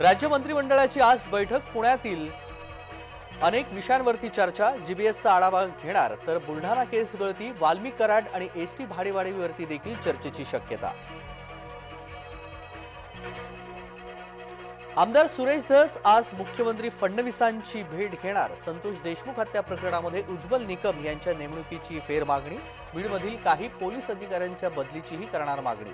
राज्य मंत्रिमंडळाची आज बैठक पुण्यातील अनेक विषयांवरती चर्चा. जीबीएसचा आढावा घेणार तर बुलढाणा केस गळती वाल्मी कराड आणि एस टी भाडेवाढीवरती देखील चर्चेची शक्यता. आमदार सुरेश धस आज मुख्यमंत्री फडणवीसांची भेट घेणार. संतोष देशमुख हत्या प्रकरणामध्ये उज्ज्वल निकम यांच्या नेमणुकीची फेरमागणी. बीडमधील काही पोलीस अधिकाऱ्यांच्या बदलीचीही करणार मागणी.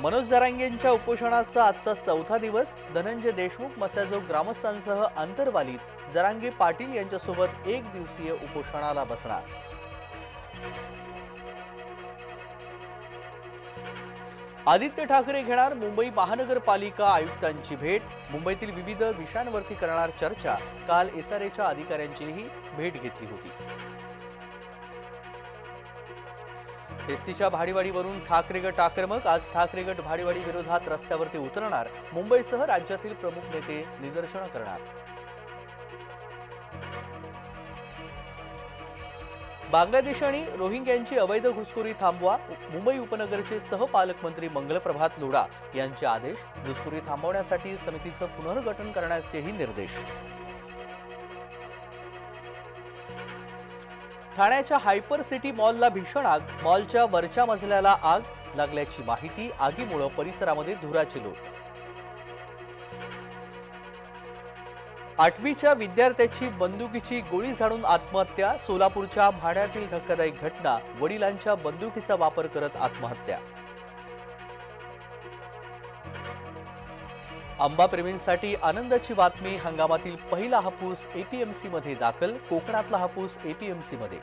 मनोज जरांगेंच्या उपोषणाचा आजचा चौथा दिवस धनंजय देशमुख मसाजोग ग्रामस्थांसह आंतरवालीत जरांगे पाटील यांच्यासोबत एक दिवसीय उपोषणाला बसणार. आदित्य ठाकरे घेणार मुंबई महानगरपालिका आयुक्तांची भेट. मुंबईतील विविध विषयांवरती करणार चर्चा. काल एसआरएच्या अधिकाऱ्यांचीही भेट घेतली होती. एसटीच्या भाडीवाडीवरून ठाकरे गट आक्रमक आज ठाकरे गट भाडीवाडी विरोधात रस्त्यावरती उतरणार. मुंबईसह राज्यातील प्रमुख नेते निदर्शनं करणार. बांगलादेश आणि रोहिंग्यांची अवैध घुसखोरी थांबवा. मुंबई उपनगरचे सहपालकमंत्री मंगलप्रभात लोढा यांचे आदेश. घुसखोरी थांबवण्यासाठी समितीचं पुनर्गठन करण्याचेही निर्देश. ठाण्याच्या हायपर सिटी मॉलला भीषण आग मॉलच्या वरच्या मजल्याला आग लागल्याची माहिती आगीमुळे परिसरामध्ये धुराची लोट आठवीच्या विद्यार्थ्याची बंदुकीची गोळी झाडून आत्महत्या सोलापूरच्या भाड्यातील धक्कादायक घटना वडिलांच्या बंदुकीचा वापर करत आत्महत्या. आंबाप्रेमींसाठी आनंदाची बातमी हंगामातील पहिला हापूस एपीएमसीमध्ये दाखल कोकणातला हापूस एपीएमसीमध्ये.